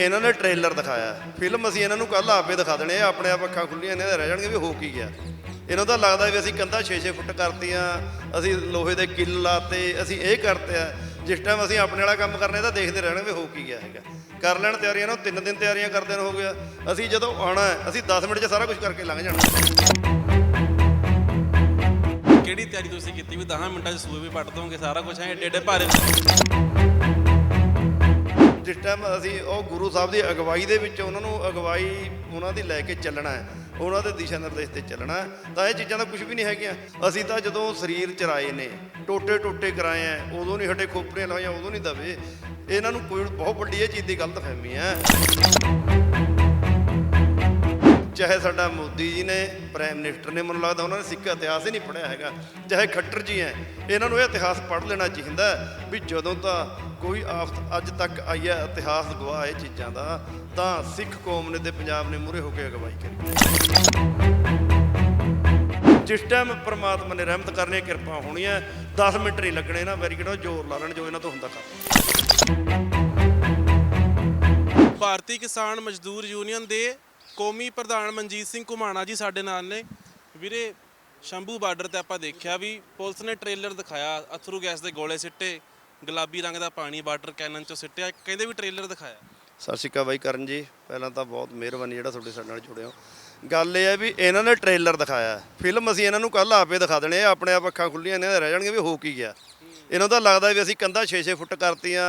ਇਹਨਾਂ ਨੇ ਟ੍ਰੇਲਰ ਦਿਖਾਇਆ। ਫਿਲਮ ਅਸੀਂ ਇਹਨਾਂ ਨੂੰ ਕੱਲ ਆਪੇ ਦਿਖਾ ਦੇਣੇ ਆ ਆਪਣੇ ਆਪ ਅੱਖਾਂ ਖੁੱਲੀਆਂ ਦੇ ਰਹਿ ਜਾਣਗੇ ਵੀ ਹੋ ਕੀ ਗਿਆ। ਇਹਨਾਂ ਦਾ ਲੱਗਦਾ ਵੀ ਅਸੀਂ ਕੰਧਾਂ 6-6 ਫੁੱਟ ਕਰਤੀਆਂ, ਅਸੀਂ ਲੋਹੇ ਦੇ ਕਿੱਲ ਲਾਤੇ, ਅਸੀਂ ਇਹ ਕਰਤੇ ਆ ਜਿਸ ਟਾਈਮ ਅਸੀਂ ਆਪਣੇ ਵਾਲਾ ਕੰਮ ਕਰਨੇ ਤਾਂ ਦੇਖਦੇ ਰਹਿਣਾ ਵੀ ਹੋ ਕੀ ਗਿਆ ਹੈਗਾ। ਕਰ ਲੈਣ ਤਿਆਰੀਆਂ ਨੂੰ, ਤਿੰਨ ਦਿਨ ਤਿਆਰੀਆਂ ਕਰਦੇ ਨੂੰ ਹੋ ਗਿਆ। ਅਸੀਂ ਜਦੋਂ ਆਉਣਾ ਅਸੀਂ 10 ਮਿੰਟ 'ਚ ਸਾਰਾ ਕੁਝ ਕਰਕੇ ਲੰਘ ਜਾਣਾ। ਕਿਹੜੀ ਤਿਆਰੀ ਤੁਸੀਂ ਕੀਤੀ? ਵੀ 10 ਮਿੰਟਾਂ 'ਚ ਸੂਏ ਵੀ ਪੱਟ ਦੋਗੇ ਸਾਰਾ ਕੁਝ ਐ ਏਡੇ ਏਡੇ ਭਾਰੇ ਟਾਈਮ ਅਸੀਂ ਉਹ ਗੁਰੂ ਸਾਹਿਬ ਦੀ ਅਗਵਾਈ ਦੇ ਵਿੱਚ ਉਹਨਾਂ ਨੂੰ ਅਗਵਾਈ ਉਹਨਾਂ ਦੀ ਲੈ ਕੇ ਚੱਲਣਾ ਹੈ, ਉਹਨਾਂ ਦੇ ਦਿਸ਼ਾ ਨਿਰਦੇਸ਼ ਤੇ ਚੱਲਣਾ ਤਾਂ ਇਹ ਚੀਜ਼ਾਂ ਦਾ ਕੁਝ ਵੀ ਨਹੀਂ ਹੈਗੀਆਂ। ਅਸੀਂ ਤਾਂ ਜਦੋਂ ਸਰੀਰ ਚਰਾਏ ਨੇ, ਟੋਟੇ ਟੋਟੇ ਕਰਾਏ ਆ ਉਦੋਂ ਨਹੀਂ ਹਟੇ ਖੋਪਰੀਆਂ ਲਾਈਆਂ, ਉਦੋਂ ਨਹੀਂ ਦਵੇ ਇਹਨਾਂ ਨੂੰ ਕੋਈ ਬਹੁਤ ਵੱਡੀ ਇਹ ਚੀਜ਼ ਦੀ ਗਲਤ ਫਹਿਮੀ ਹੈ। ਚਾਹੇ ਸਾਡਾ ਮੋਦੀ ਜੀ ਨੇ ਪ੍ਰਾਈਮ ਮਿਨਿਸਟਰ ਨੇ, ਮੈਨੂੰ ਲੱਗਦਾ ਉਹਨਾਂ ਨੇ ਸਿੱਖ ਇਤਿਹਾਸ ਹੀ ਨਹੀਂ ਪੜ੍ਹਿਆ ਹੈਗਾ। ਚਾਹੇ ਖੱਟਰ ਜੀ ਹੈ ਇਹਨਾਂ ਨੂੰ ਇਹ ਇਤਿਹਾਸ ਪੜ੍ਹ ਲੈਣਾ ਚਾਹੀਦਾ ਵੀ ਜਦੋਂ ਤਾਂ ਕੋਈ ਆਫਤ ਅੱਜ ਤੱਕ ਆਈ ਹੈ, ਇਤਿਹਾਸ ਗਵਾਹ ਇਹ ਚੀਜ਼ਾਂ ਦਾ, ਤਾਂ ਸਿੱਖ ਕੌਮ ਨੇ ਤੇ ਪੰਜਾਬ ਨੇ ਮੂਹਰੇ ਹੋ ਕੇ ਅਗਵਾਈ ਕਰੀ। ਜਿਸ ਟਾਈਮ ਪ੍ਰਮਾਤਮਾ ਨੇ ਰਹਿਮਤ ਕਰਨੀ ਕਿਰਪਾ ਹੋਣੀ ਹੈ 10 ਮਿੰਟ ਨਹੀਂ ਲੱਗਣੇ ਨਾ ਵੈਰੀ ਕਿਹੜਾ ਜ਼ੋਰ ਲਾ ਲੈਣ ਜੋ ਇਹਨਾਂ ਤੋਂ ਹੁੰਦਾ ਕੰਮ। ਭਾਰਤੀ ਕਿਸਾਨ ਮਜ਼ਦੂਰ ਯੂਨੀਅਨ ਦੇ ਕੌਮੀ ਪ੍ਰਧਾਨ ਮਨਜੀਤ ਸਿੰਘ ਘੁਮਾਣਾ ਜੀ ਸਾਡੇ ਨਾਲ ਨੇ। ਵੀਰੇ, ਸ਼ੰਭੂ ਬਾਰਡਰ ਤੇ ਆਪਾਂ ਦੇਖਿਆ ਵੀ ਪੁਲਿਸ ਨੇ ਟ੍ਰੇਲਰ ਦਿਖਾਇਆ, ਅਥਰੂ ਗੈਸ ਦੇ ਗੋਲੇ ਸਿੱਟੇ, ਗੁਲਾਬੀ ਰੰਗ ਦਾ ਪਾਣੀ ਬਾਰਡਰ ਕੈਨਨ ਚੋਂ ਸਿੱਟਿਆ, ਕਹਿੰਦੇ ਵੀ ਟ੍ਰੇਲਰ ਦਿਖਾਇਆ। ਸਤਿ ਸ਼੍ਰੀ ਅਕਾਲ ਬਾਈ ਕਰਨ ਜੀ, ਪਹਿਲਾਂ ਤਾਂ ਬਹੁਤ ਮਿਹਰਬਾਨੀ ਜਿਹੜਾ ਤੁਹਾਡੇ ਸਾਡੇ ਨਾਲ ਜੁੜੇ ਹੋ ਗੱਲ ਇਹ ਹੈ ਵੀ ਇਹਨਾਂ ਨੇ ਟ੍ਰੇਲਰ ਦਿਖਾਇਆ। ਫਿਲਮ ਅਸੀਂ ਇਹਨਾਂ ਨੂੰ ਕੱਲ ਆਪੇ ਦਿਖਾ ਦੇਣੇ ਆਪਣੇ ਆਪ ਅੱਖਾਂ ਖੁੱਲੀਆਂ ਦੇ ਰਹਿ ਜਾਣਗੇ ਵੀ ਹੋ ਕੀ ਗਿਆ। ਇਹਨਾਂ ਦਾ ਲੱਗਦਾ ਵੀ ਅਸੀਂ ਕੰਧਾਂ 6-6 ਫੁੱਟ ਕਰਤੀਆਂ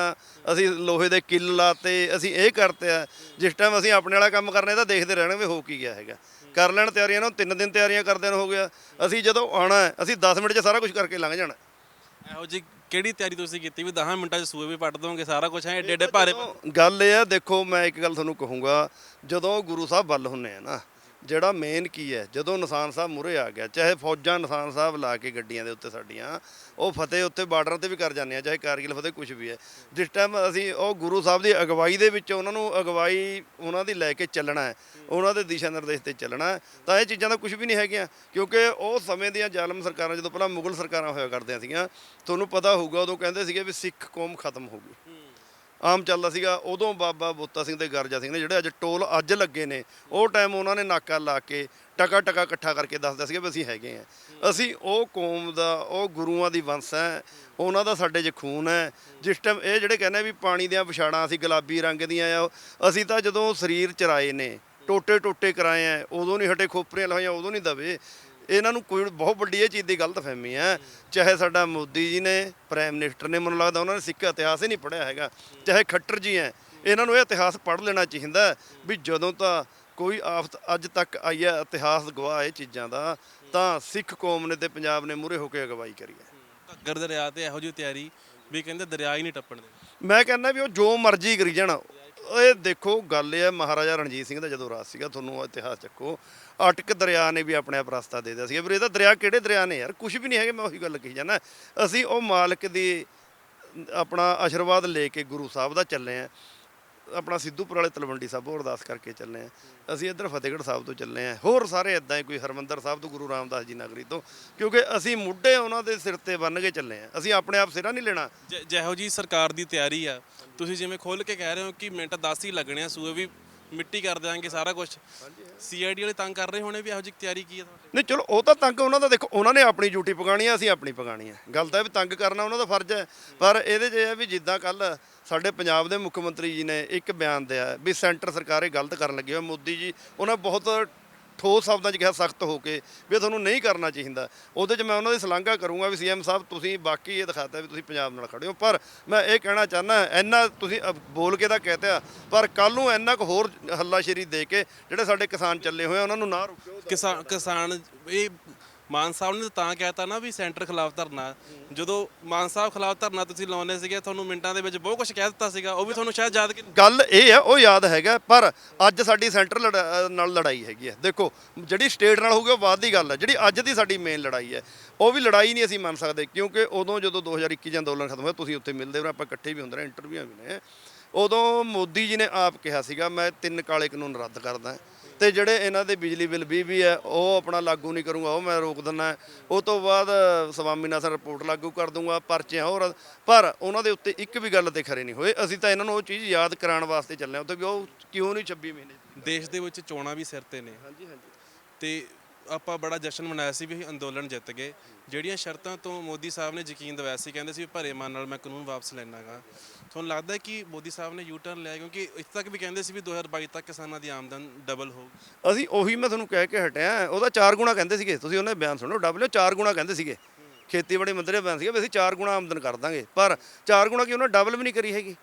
ਅਸੀਂ ਲੋਹੇ ਦੇ ਕਿੱਲ ਲਾਤੇ ਅਸੀਂ ਇਹ ਕਰਤੇ ਆ। ਜਿਸ ਟਾਈਮ ਅਸੀਂ ਆਪਣੇ ਵਾਲਾ ਕੰਮ ਕਰਨੇ ਤਾਂ ਦੇਖਦੇ ਰਹਿਣਾ ਵੀ ਹੋ ਕੀ ਗਿਆ ਹੈਗਾ। ਕਰ ਲੈਣ ਤਿਆਰੀਆਂ ਨੂੰ ਤਿੰਨ ਦਿਨ ਤਿਆਰੀਆਂ ਕਰਦੇ ਨੂੰ ਹੋ ਗਿਆ। ਅਸੀਂ ਜਦੋਂ ਆਉਣਾ ਹੈ, ਅਸੀਂ 10 ਮਿੰਟ 'ਚ ਸਾਰਾ ਕੁਝ ਕਰਕੇ ਲੰਘ ਜਾਣਾ। ਇਹੋ ਜੀ ਕਿਹੜੀ ਤਿਆਰੀ ਤੁਸੀਂ ਕੀਤੀ ਵੀ 10 ਮਿੰਟਾਂ 'ਚ ਸੂਏ ਵੀ ਪੱਟ ਦੋਗੇ ਸਾਰਾ ਕੁਝ ਐ ਏਡੇ ਏਡੇ ਭਾਰੇ ਗੱਲ ਇਹ ਆ ਦੇਖੋ ਮੈਂ ਇੱਕ ਗੱਲ ਤੁਹਾਨੂੰ ਕਹੂੰਗਾ ਜਦੋਂ ਗੁਰੂ ਸਾਹਿਬ ਵੱਲ ਹੁੰਨੇ ਆ ਨਾ ਜਿਹੜਾ ਮੇਨ ਕੀ ਹੈ, ਜਦੋਂ ਨਿਸ਼ਾਨ ਸਾਹਿਬ ਮੁਰੇ ਆ ਗਿਆ, ਚਾਹੇ ਫੌਜਾਂ ਨਿਸ਼ਾਨ ਸਾਹਿਬ ਲਾ ਕੇ ਗੱਡੀਆਂ ਦੇ ਉੱਤੇ ਸਾਡੀਆਂ, ਉਹ ਫਤਿਹ ਉੱਤੇ ਬਾਰਡਰ ਤੇ ਵੀ ਕਰ ਜਾਂਦੇ ਆ, ਚਾਹੇ ਕਾਰਗਿਲ ਫਤਿਹ ਕੁਝ ਵੀ ਹੈ। ਜਿਸ ਟਾਈਮ ਅਸੀਂ ਉਹ ਗੁਰੂ ਸਾਹਿਬ ਦੀ ਅਗਵਾਈ ਦੇ ਵਿੱਚ ਉਹਨਾਂ ਨੂੰ ਅਗਵਾਈ ਉਹਨਾਂ ਦੀ ਲੈ ਕੇ ਚੱਲਣਾ ਹੈ, ਉਹਨਾਂ ਦੇ ਦਿਸ਼ਾ ਨਿਰਦੇਸ਼ ਤੇ ਚੱਲਣਾ ਤਾਂ ਇਹ ਚੀਜ਼ਾਂ ਦਾ ਕੁਝ ਵੀ ਨਹੀਂ ਹੈਗੀਆਂ, ਕਿਉਂਕਿ ਉਹ ਸਮੇਂ ਦੀਆਂ ਜ਼ਾਲਮ ਸਰਕਾਰਾਂ, ਜਦੋਂ ਪਹਿਲਾਂ ਮੁਗਲ ਸਰਕਾਰਾਂ ਹੋਇਆ ਕਰਦੀਆਂ ਸੀਗੀਆਂ, ਤੁਹਾਨੂੰ ਪਤਾ ਹੋਊਗਾ, ਉਦੋਂ ਕਹਿੰਦੇ ਸੀਗੇ ਵੀ ਸਿੱਖ ਕੌਮ ਖਤਮ ਹੋ ਗਈ। ਆਮ ਚੱਲਦਾ ਸੀਗਾ, ਉਦੋਂ ਬਾਬਾ ਬੋਤਾ ਸਿੰਘ ਤੇ ਗਰਜਾ ਸਿੰਘ ਨੇ ਜਿਹੜੇ ਅੱਜ ਟੋਲ ਅੱਜ ਲੱਗੇ ਨੇ, ਉਹ ਟਾਈਮ ਉਹਨਾਂ ਨੇ ਨਾਕਾ ਲਾ ਕੇ ਟਕਾ ਟਕਾ ਇਕੱਠਾ ਕਰਕੇ ਦੱਸਦਾ ਸੀਗਾ ਵੀ ਅਸੀਂ ਹੈਗੇ ਆ। ਅਸੀਂ ਉਹ ਕੌਮ ਦਾ, ਉਹ ਗੁਰੂਆਂ ਦੀ ਵੰਸ ਹੈ, ਉਹਨਾਂ ਦਾ ਸਾਡੇ 'ਚ ਖੂਨ ਹੈ। ਜਿਸ ਟਾਈਮ ਇਹ ਜਿਹੜੇ ਕਹਿੰਦੇ ਵੀ ਪਾਣੀ ਦੀਆਂ ਵਿਛਾੜਾਂ ਅਸੀਂ ਗੁਲਾਬੀ ਰੰਗ ਦੀਆਂ ਆ, ਅਸੀਂ ਤਾਂ ਜਦੋਂ ਸਰੀਰ ਚਰਾਏ ਨੇ ਟੋਟੇ ਟੋਟੇ ਕਰਾਏ ਆ, ਉਦੋਂ ਨਹੀਂ ਹਟੇ ਖੋਪਰੀਆਂ ਲਾਈਆਂ ਉਦੋਂ ਨਹੀਂ ਦਵੇ। ਇਹਨਾਂ ਨੂੰ ਕੋਈ ਬਹੁਤ ਵੱਡੀ ਇਹ ਚੀਜ਼ ਦੀ ਗਲਤ ਫਹਿਮੀ ਹੈ। ਚਾਹੇ ਸਾਡਾ ਮੋਦੀ ਜੀ ਨੇ ਪ੍ਰਾਈਮ ਮਿਨਿਸਟਰ ਨੇ ਮੈਨੂੰ ਲੱਗਦਾ ਉਹਨਾਂ ਨੇ ਸਿੱਖ ਇਤਿਹਾਸ ਹੀ ਨਹੀਂ ਪੜ੍ਹਿਆ ਹੈਗਾ। ਚਾਹੇ ਖੱਟਰ ਜੀ ਹੈ ਇਹਨਾਂ ਨੂੰ ਇਹ ਇਤਿਹਾਸ ਪੜ੍ਹ ਲੈਣਾ ਚਾਹੀਦਾ ਵੀ ਜਦੋਂ ਤਾਂ ਕੋਈ ਆਫਤ ਅੱਜ ਤੱਕ ਆਈ ਹੈ ਇਤਿਹਾਸ ਗਵਾਹ ਇਹ ਚੀਜ਼ਾਂ ਦਾ ਤਾਂ ਸਿੱਖ ਕੌਮ ਨੇ ਤੇ ਪੰਜਾਬ ਨੇ ਮੂਹਰੇ ਹੋ ਕੇ ਅਗਵਾਈ ਕਰੀ ਹੈ। ਘੱਗਰ ਦਰਿਆ ਤੇ ਇਹੋ ਜਿਹੀ ਤਿਆਰੀ ਵੀ ਕਹਿੰਦੇ ਦਰਿਆ ਹੀ ਨਹੀਂ ਟੱਪਣ ਦੇ ਮੈਂ ਕਹਿੰਦਾ ਵੀ ਉਹ ਜੋ ਮਰਜ਼ੀ ਕਰੀ ਜਾਣ ਇਹ ਦੇਖੋ, ਗੱਲ ਇਹ ਹੈ, ਮਹਾਰਾਜਾ ਰਣਜੀਤ ਸਿੰਘ ਦਾ ਜਦੋਂ ਰਾਜ ਸੀਗਾ, ਤੁਹਾਨੂੰ ਇਤਿਹਾਸ ਚੱਕੋ। ਅਟਕ ਦਰਿਆ ਨੇ ਵੀ ਆਪਣੇ ਆਪ ਰਸਤਾ ਦੇ ਦਿੱਤਾ ਸੀਗਾ। ਪਰ ਇਹਦਾ ਦਰਿਆ ਕਿਹੜੇ ਦਰਿਆ ਨੇ ਯਾਰ? ਕੁਝ ਵੀ ਨਹੀਂ ਹੈਗੇ, ਮੈਂ ਉਹੀ ਗੱਲ ਕਹੀ ਜਾਣਾ ਅਸੀਂ ਉਹ ਮਾਲਕ ਦੀ ਆਪਣਾ ਆਸ਼ੀਰਵਾਦ ਲੈ ਕੇ ਗੁਰੂ ਸਾਹਿਬ ਦਾ ਚੱਲੇ ਆ। ਆਪਣਾ ਸਿੱਧੂਪੁਰ ਵਾਲੇ ਤਲਵੰਡੀ ਸਾਹਿਬੋਂ ਅਰਦਾਸ ਕਰਕੇ ਚੱਲੇ ਆ ਅਸੀਂ ਇੱਧਰ ਫਤਿਹਗੜ੍ਹ ਸਾਹਿਬ ਤੋਂ ਚੱਲੇ ਆ ਹੋਰ ਸਾਰੇ ਇਦਾਂ ਹੀ ਕੋਈ ਹਰਮੰਦਰ ਸਾਹਿਬ ਤੋਂ, ਗੁਰੂ ਰਾਮਦਾਸ ਜੀ ਨਗਰੀ ਤੋਂ, ਕਿਉਂਕਿ ਅਸੀਂ ਮੁੱਢੇ ਉਹਨਾਂ ਦੇ ਸਿਰ ਤੇ ਬੰਨ ਕੇ ਚੱਲੇ ਆ ਅਸੀਂ ਆਪਣੇ ਆਪ ਸਿਰਾ ਨਹੀਂ ਲੈਣਾ। ਜ- ਜਿਹੋ ਜੀ ਸਰਕਾਰ ਦੀ ਤਿਆਰੀ ਆ, ਤੁਸੀਂ ਜਿਵੇਂ ਖੋਲ ਕੇ ਕਹਿ ਰਹੇ ਹੋ ਕਿ ਮਿੰਟ 10 ਹੀ ਲੱਗਣੇ ਆ ਸੂਏ ਵੀ ਮਿੱਟੀ ਕਰ ਦਿਆਂਗੇ ਸਾਰਾ ਕੁਝ ਸੀਆਈਡੀ ਵਾਲੇ ਤੰਗ ਕਰ ਰਹੇ ਹੋਣੇ ਵੀ ਇਹੋ ਜਿਹੀ ਤਿਆਰੀ ਕੀ ਹੈ ਤੁਹਾਡੇ? ਨਹੀਂ, ਚਲੋ, ਉਹ ਤਾਂ ਤੰਗ ਉਹਨਾਂ ਦਾ ਦੇਖੋ, ਉਹਨਾਂ ਨੇ ਆਪਣੀ ਡਿਊਟੀ ਪਕਾਣੀ ਹੈ ਅਸੀਂ ਆਪਣੀ ਪਕਾਣੀ ਹੈ ਗੱਲ ਤਾਂ ਇਹ ਵੀ ਤੰਗ ਕਰਨਾ ਉਹਨਾਂ ਦਾ ਫਰਜ਼ ਹੈ। ਪਰ ਇਹਦੇ 'ਚ ਇਹ ਹੈ ਵੀ ਜਿੱਦਾਂ ਕੱਲ ਸਾਡੇ ਪੰਜਾਬ ਦੇ ਮੁੱਖ ਮੰਤਰੀ ਜੀ ਨੇ ਇੱਕ ਬਿਆਨ ਦਿਆ ਵੀ ਸੈਂਟਰ ਸਰਕਾਰ ਇਹ ਗਲਤ ਕਰਨ ਲੱਗੀ ਹੋਈ ਮੋਦੀ ਜੀ, ਉਹਨਾਂ ਬਹੁਤ ਠੋਸ ਸ਼ਬਦਾਂ 'ਚ ਕਿਹਾ ਸਖਤ ਹੋ ਕੇ ਵੀ ਇਹ ਤੁਹਾਨੂੰ ਨਹੀਂ ਕਰਨਾ ਚਾਹੀਦਾ। ਉਹਦੇ 'ਚ ਮੈਂ ਉਹਨਾਂ ਦੀ ਸ਼ਲਾਘਾ ਕਰੂੰਗਾ ਵੀ ਸੀਐਮ ਸਾਹਿਬ, ਤੁਸੀਂ ਬਾਕੀ ਇਹ ਦਿਖਾਤਾ ਵੀ ਤੁਸੀਂ ਪੰਜਾਬ ਨਾਲ ਖੜੇ ਹੋ। ਪਰ ਮੈਂ ਇਹ ਕਹਿਣਾ ਚਾਹੁੰਦਾ, ਇੰਨਾ ਤੁਸੀਂ ਅ- ਬੋਲ ਕੇ ਤਾਂ ਕਹਿਤਾ ਪਰ ਕੱਲ ਨੂੰ ਇੰਨਾ ਕੁ ਹੋਰ ਹੱਲਾਸ਼ੇਰੀ ਦੇ ਕੇ ਜਿਹੜੇ ਸਾਡੇ ਕਿਸਾਨ ਚੱਲੇ ਹੋਏ ਆ, ਉਹਨਾਂ ਨੂੰ ਨਾ ਰੁਕਿਓ। ਕਿਸਾਨ ਕਿਸਾਨ, ਇਹ ਮਾਨ ਸਾਹਿਬ ਨੇ ਤਾਂ ਕਹਿਤਾ ਨਾ ਵੀ ਸੈਂਟਰ ਖਿਲਾਫ ਧਰਨਾ। ਜਦੋਂ ਮਾਨ ਸਾਹਿਬ ਖਿਲਾਫ ਧਰਨਾ ਤੁਸੀਂ ਲਾਉਣੇ ਸੀਗੇ, ਤੁਹਾਨੂੰ ਮਿੰਟਾਂ ਦੇ ਵਿੱਚ ਬਹੁਤ ਕੁਝ ਕਹਿ ਦਿੱਤਾ ਸੀਗਾ, ਉਹ ਵੀ ਤੁਹਾਨੂੰ ਸ਼ਾਇਦ ਯਾਦ ਕਿ ਗੱਲ ਇਹ ਹੈ ਉਹ ਯਾਦ ਹੈਗਾ, ਪਰ ਅੱਜ ਸਾਡੀ ਸੈਂਟਰ ਲੜਾ- ਨਾਲ ਲੜਾਈ ਹੈਗੀ ਹੈ ਦੇਖੋ, ਜਿਹੜੀ ਸਟੇਟ ਨਾਲ ਹੋਊਗੀ, ਉਹ ਬਾਅਦ ਦੀ ਗੱਲ ਹੈ ਜਿਹੜੀ ਅੱਜ ਦੀ ਸਾਡੀ ਮੇਨ ਲੜਾਈ ਹੈ ਉਹ ਵੀ ਲੜਾਈ ਨਹੀਂ ਅਸੀਂ ਮੰਨ ਸਕਦੇ, ਕਿਉਂਕਿ ਉਦੋਂ ਜਦੋਂ 2021 ਚ ਅੰਦੋਲਨ ਖਤਮ ਹੋਇਆ, ਤੁਸੀਂ ਉੱਥੇ ਮਿਲਦੇ ਹੋ ਆਪਾਂ ਇਕੱਠੇ ਵੀ ਹੁੰਦੇ ਰਹੇ ਇੰਟਰਵਿਊਆਂ ਵੀ ਨੇ ਉਦੋਂ ਮੋਦੀ ਜੀ ਨੇ ਆਪ ਕਿਹਾ ਸੀਗਾ, ਮੈਂ ਤਿੰਨ ਕਾਲੇ ਕਾਨੂੰਨ ਰੱਦ ਕਰਦਾ ਤੇ ਜਿਹੜੇ ਇਹਨਾਂ ਦੇ ਬਿਜਲੀ ਬਿੱਲ 20 ਵੀ ਹੈ ਉਹ ਆਪਣਾ ਲਾਗੂ ਨਹੀਂ ਕਰੂੰਗਾ ਉਹ ਮੈਂ ਰੋਕ ਦਿੰਦਾ ਉਹ ਤੋਂ ਬਾਅਦ ਸਵਾਮੀਨਾਥਨ ਰਿਪੋਰਟ ਲਾਗੂ ਕਰ ਦੂੰਗਾ ਪਰਚੇ ਹੋਰ ਪਰ ਉਹਨਾਂ ਦੇ ਉੱਤੇ ਇੱਕ ਵੀ ਗੱਲ ਤੇ ਖਰੇ ਨਹੀਂ ਹੋਏ। ਅਸੀਂ ਤਾਂ ਇਹਨਾਂ ਨੂੰ ਉਹ ਚੀਜ਼ ਯਾਦ ਕਰਾਉਣ ਵਾਸਤੇ ਚੱਲੇ ਹਾਂ ਉੱਥੇ ਵੀ ਉਹ ਕਿਉਂ ਨਹੀਂ 26 ਮਹੀਨੇ? ਦੇਸ਼ ਦੇ ਵਿੱਚ ਚੋਣਾਂ ਵੀ ਸਿਰ ਤੇ ਨੇ। ਹਾਂਜੀ ਹਾਂਜੀ। ਤੇ ਆਪਾਂ ਬੜਾ ਜਸ਼ਨ ਮਨਾਇਆ ਸੀ ਵੀ ਅਸੀਂ ਅੰਦੋਲਨ ਜਿੱਤ ਗਏ। ਜਿਹੜੀਆਂ ਸ਼ਰਤਾਂ ਤੋਂ ਮੋਦੀ ਸਾਹਿਬ ਨੇ ਯਕੀਨ ਦਿਵਾਇਆ ਸੀ, ਕਹਿੰਦੇ ਸੀ ਵੀ ਭਰੇ ਮਨ ਨਾਲ ਮੈਂ ਕਾਨੂੰਨ ਵਾਪਸ ਲੈਣਾਗਾ। ਤੁਹਾਨੂੰ ਲੱਗਦਾ ਹੈ ਕਿ ਮੋਦੀ ਸਾਹਿਬ ਨੇ ਯੂ ਟਰਨ ਲਿਆ, ਕਿਉਂਕਿ ਇੱਥੇ ਤੱਕ ਵੀ ਕਹਿੰਦੇ ਸੀ ਵੀ 2022 ਤੱਕ ਕਿਸਾਨਾਂ ਦੀ ਆਮਦਨ ਡਬਲ ਹੋਊਗੀ ਅਸੀਂ ਉਹੀ ਮੈਂ ਤੁਹਾਨੂੰ ਕਹਿ ਕੇ ਹਟਿਆ, ਉਹਦਾ ਚਾਰ ਗੁਣਾ ਕਹਿੰਦੇ ਸੀਗੇ। ਤੁਸੀਂ ਉਹਨੇ ਬਿਆਨ ਸੁਣੋ ਡਬਲਿਓ ਚਾਰ ਗੁਣਾ ਕਹਿੰਦੇ ਸੀਗੇ। ਖੇਤੀਬਾੜੀ ਮੰਤਰੀ ਦਾ ਬਿਆਨ ਸੀਗਾ ਵੀ ਅਸੀਂ ਚਾਰ ਗੁਣਾ ਆਮਦਨ ਕਰ ਦਾਂਗੇ। ਪਰ ਚਾਰ ਗੁਣਾ ਕਿ ਉਹਨਾਂ ਡਬਲ ਵੀ ਨਹੀਂ ਕਰੀ ਹੈਗੀ?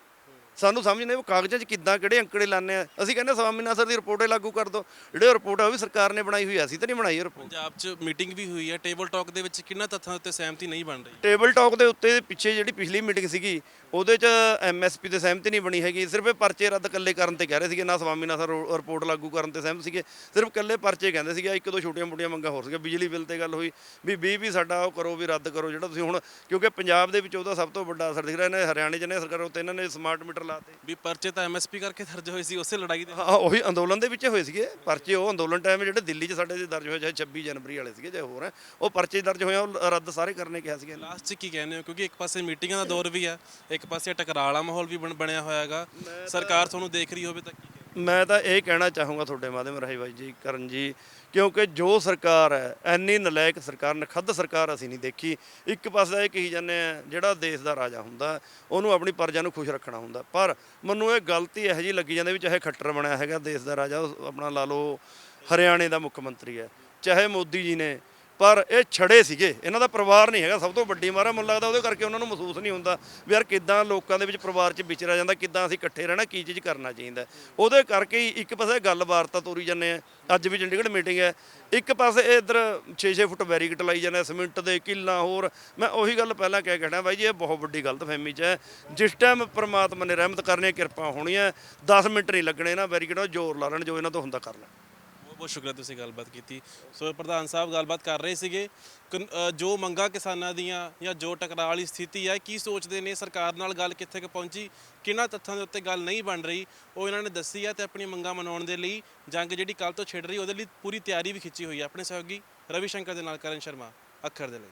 ਸਾਨੂੰ ਸਮਝ ਨਹੀਂ ਉਹ ਕਾਗਜ਼ਾਂ 'ਚ ਕਿੱਦਾਂ ਕਿਹੜੇ ਅੰਕੜੇ ਲਾਣੇ ਆ। ਅਸੀਂ ਕਹਿੰਦੇ ਸਵਾਮੀਨਾਥਨ ਦੀ ਰਿਪੋਰਟ ਲਾਗੂ ਕਰ ਦਿਓ। ਜਿਹੜੇ ਰਿਪੋਰਟ ਆ ਉਹ ਵੀ ਸਰਕਾਰ ਨੇ ਬਣਾਈ ਹੋਈ ਆ। ਅਸੀਂ ਤਾਂ ਨਹੀਂ ਬਣਾਈ ਰਿਪੋਰਟ। ਪੰਜਾਬ 'ਚ ਮੀਟਿੰਗ ਵੀ ਹੋਈ ਹੈ ਟੇਬਲ ਟਾਕ ਦੇ ਵਿੱਚ ਕਿੰਨਾ ਤੱਥਾਂ ਉੱਤੇ ਸਹਿਮਤੀ ਨਹੀਂ ਬਣ ਰਹੀ? ਟੇਬਲ ਟਾਕ ਦੇ ਉੱਤੇ ਪਿੱਛੇ ਜਿਹੜੀ ਪਿਛਲੀ ਮੀਟਿੰਗ ਸੀਗੀ ਉਹਦੇ 'ਚ ਐਮਐਸਪੀ ਤੇ ਸਹਿਮਤੀ ਨਹੀਂ ਬਣੀ ਹੈਗੀ। ਸਿਰਫ ਇਹ ਪਰਚੇ ਰੱਦ ਕੱਲੇ ਕਰਨ ਤੇ ਕਹਿ ਰਹੇ ਸੀਗੇ ਨਾ ਸਵਾਮੀਨਾਥਨ ਰੋ- ਰਿਪੋਰਟ ਲਾਗੂ ਕਰਨ ਤੇ ਸਹਿਮਤ ਸੀਗੇ। ਸਿਰਫ ਕੱਲੇ ਪਰਚੇ ਕਹਿੰਦੇ ਸੀਗੇ ਇੱਕ ਦੋ ਛੋਟੀਆਂ ਮੋਟੀਆਂ ਮੰਗਾਂ ਹੋਰ ਸੀਗੀਆਂ। ਬਿਜਲੀ ਬਿੱਲ ਤੇ ਗੱਲ ਹੋਈ ਵੀ 20 ਵੀ ਸਾਡਾ ਉਹ ਕਰੋ ਵੀ ਰੱਦ ਕਰੋ। ਜਿਹੜਾ ਤੁਸੀਂ ਹੁਣ ਕਿਉਂਕਿ ਪੰਜਾਬ ਦੇ ਵਿੱਚ ਉਹਦਾ ਸਭ ਤੋਂ ਵੱਡਾ ਅਸਰ ਦਿਖ ਰਿਹਾ ਇਹਨਾਂ ਹਰਿਆਣੇ 'ਚ ਨੇ ਸਰਕਾਰ ਉੱਤੇ ਇਹਨਾਂ ਨੇ ਸਮਾਰਟ ਮੀਟਰ ਲਾਤੇ ਵੀ ਪਰਚੇ ਤਾਂ ਐਮਐਸਪੀ ਕਰਕੇ ਦਰਜ ਹੋਏ ਸੀ ਉਸੇ ਲੜਾਈ ਦੇ ਹਾਂ ਉਹੀ ਅੰਦੋਲਨ ਦੇ ਵਿੱਚ ਹੋਏ ਸੀਗੇ। ਪਰਚੇ ਉਹ ਅੰਦੋਲਨ ਟਾਈਮ ਜਿਹੜੇ ਦਿੱਲੀ 'ਚ ਸਾਡੇ ਦੇ ਦਰਜ ਹੋਏ ਚਾਹੇ 26 ਜਨਵਰੀ ਵਾਲੇ ਸੀਗੇ ਜਾਂ ਹੋਰ ਹੈ ਉਹ ਪਰਚੇ ਦਰਜ ਹੋਏ ਆ, ਉਹ ਰੱਦ ਸਾਰੇ ਕਰਨੇ ਕਿਹਾ ਸੀਗਾ ਲਾਸਟ 'ਚ ਕੀ ਕਹਿੰਦੇ ਹੋ? ਕਿਉਂਕਿ ਇੱਕ ਪਾਸੇ ਮੀਟਿੰਗਾਂ ਦਾ ਦੌਰ ਵੀ ਆ ਇੱਕ ਪਾਸੇ ਟਕਰਾਅ ਵਾਲਾ ਮਾਹੌਲ ਵੀ ਬਣ- ਬਣਿਆ ਹੋਇਆ ਹੈਗਾ। ਸਰਕਾਰ ਤੁਹਾਨੂੰ ਦੇਖ ਰਹੀ ਹੋਵੇ ਤਾਂ ਕੀ ਮੈਂ ਤਾਂ ਇਹ ਕਹਿਣਾ ਚਾਹੂੰਗਾ ਤੁਹਾਡੇ ਮਾਧਿਅਮ ਰਾਹੀਂ ਬਾਈ ਜੀ, ਕਰਨ ਜੀ, ਕਿਉਂਕਿ ਜੋ ਸਰਕਾਰ ਹੈ, ਐਨੀ ਨਲਾਇਕ ਸਰਕਾਰ ਨਖੱਦ ਸਰਕਾਰ ਅਸੀਂ ਨਹੀਂ ਦੇਖੀ। ਇੱਕ ਪਾਸੇ ਤਾਂ ਇਹ ਕਹੀ ਜਾਂਦੇ ਆ, ਜਿਹੜਾ ਦੇਸ਼ ਦਾ ਰਾਜਾ ਹੁੰਦਾ, ਉਹਨੂੰ ਆਪਣੀ ਪ੍ਰਜਾ ਨੂੰ ਖੁਸ਼ ਰੱਖਣਾ ਹੁੰਦਾ। ਪਰ ਮੈਨੂੰ ਇਹ ਗਲਤੀ ਇਹੋ ਜੀ ਲੱਗੀ ਜਾਂਦੀ ਵੀ ਚਾਹੇ ਖੱਟਰ ਬਣਿਆ ਹੈਗਾ, ਦੇਸ਼ ਦਾ ਰਾਜਾ, ਉਹ ਆਪਣਾ ਲਾ ਲਓ, ਹਰਿਆਣੇ ਦਾ ਮੁੱਖ ਮੰਤਰੀ ਹੈ, ਚਾਹੇ ਮੋਦੀ ਜੀ ਨੇ ਪਰ ਇਹ ਛੜੇ ਸੀਗੇ। ਇਹਨਾਂ ਦਾ ਪਰਿਵਾਰ ਨਹੀਂ ਹੈਗਾ। ਸਭ ਤੋਂ ਵੱਡੀ ਮਾਰਾ ਮੈਨੂੰ ਲੱਗਦਾ ਉਹਦੇ ਕਰਕੇ ਉਹਨਾਂ ਨੂੰ ਮਹਿਸੂਸ ਨਹੀਂ ਹੁੰਦਾ ਵੀ ਯਾਰ ਕਿੱਦਾਂ ਲੋਕਾਂ ਦੇ ਵਿੱਚ ਪਰਿਵਾਰ 'ਚ ਵਿਚਰਿਆ ਜਾਂਦਾ, ਕਿੱਦਾਂ ਅਸੀਂ ਇਕੱਠੇ ਰਹਿਣਾ, ਕੀ ਚੀਜ਼ ਕਰਨਾ ਚਾਹੀਦਾ। ਉਹਦੇ ਕਰਕੇ ਹੀ ਇੱਕ ਪਾਸੇ ਗੱਲ ਵਾਰਤਾ ਤੋਰੀ ਜਾਂਦੇ ਆ। ਅੱਜ ਵੀ ਚੰਡੀਗੜ੍ਹ ਮੀਟਿੰਗ ਹੈ। ਇੱਕ ਪਾਸੇ ਇਹ ਇੱਧਰ 6-6 ਫੁੱਟ ਬੈਰੀਕੇਡ ਲਾਈ ਜਾਂਦੇ ਆ, ਸਿਮਿੰਟ ਦੇ ਕਿੱਲਾਂ ਹੋਰ। ਮੈਂ ਉਹੀ ਗੱਲ ਪਹਿਲਾਂ ਕਹਿ ਕਹਿਣਾ ਬਾਈ ਜੀ, ਇਹ ਬਹੁਤ ਵੱਡੀ ਗਲਤਫਹਿਮੀ 'ਚ ਹੈ। ਜਿਸ ਟਾਈਮ ਪ੍ਰਮਾਤਮਾ ਨੇ ਰਹਿਮਤ ਕਰਨੀ ਹੈ, ਕਿਰਪਾ ਹੋਣੀ ਹੈ। 10 ਮਿੰਟ ਨਹੀਂ ਲੱਗਣੇ ਨਾ ਬੈਰੀਕੇਡ, ਜ਼ੋਰ ਲਾ ਲੈਣ ਜੋ ਇਹਨਾਂ ਤੋਂ ਹੁੰਦਾ ਕਰ ਲੈਣ ਬਹੁਤ ਸ਼ੁਕਰੀਆ ਤੁਸੀਂ ਗੱਲਬਾਤ ਕੀਤੀ। ਸੋ ਪ੍ਰਧਾਨ ਸਾਹਿਬ ਗੱਲਬਾਤ ਕਰ ਰਹੇ ਸੀਗੇ। ਕਨ- ਅ, ਜੋ ਮੰਗਾਂ ਕਿਸਾਨਾਂ ਦੀਆਂ ਜਾਂ ਜੋ ਟਕਰਾਅ ਵਾਲੀ ਸਥਿਤੀ ਹੈ ਕੀ ਸੋਚਦੇ ਨੇ? ਸਰਕਾਰ ਨਾਲ ਗੱਲ ਕਿੱਥੇ ਕੁ ਪਹੁੰਚੀ? ਕਿਹਨਾਂ ਤੱਥਾਂ ਦੇ ਉੱਤੇ ਗੱਲ ਨਹੀਂ ਬਣ ਰਹੀ? ਉਹ ਇਹਨਾਂ ਨੇ ਦੱਸੀ ਹੈ ਤੇ ਆਪਣੀ ਮੰਗਾਂ ਮਨਾਉਣ ਦੇ ਲਈ ਜੰਗ ਜਿਹੜੀ ਕੱਲ ਤੋਂ ਛਿੜ ਰਹੀ ਉਹਦੇ ਲਈ ਪੂਰੀ ਤਿਆਰੀ ਵੀ ਖਿੱਚੀ ਹੋਈ ਹੈ। ਆਪਣੇ ਸਹਿਯੋਗੀ ਰਵੀ ਸ਼ੰਕਰ ਦੇ ਨਾਲ ਕਰਨ ਸ਼ਰਮਾ ਅੱਖਰ ਦੇ ਲਈ।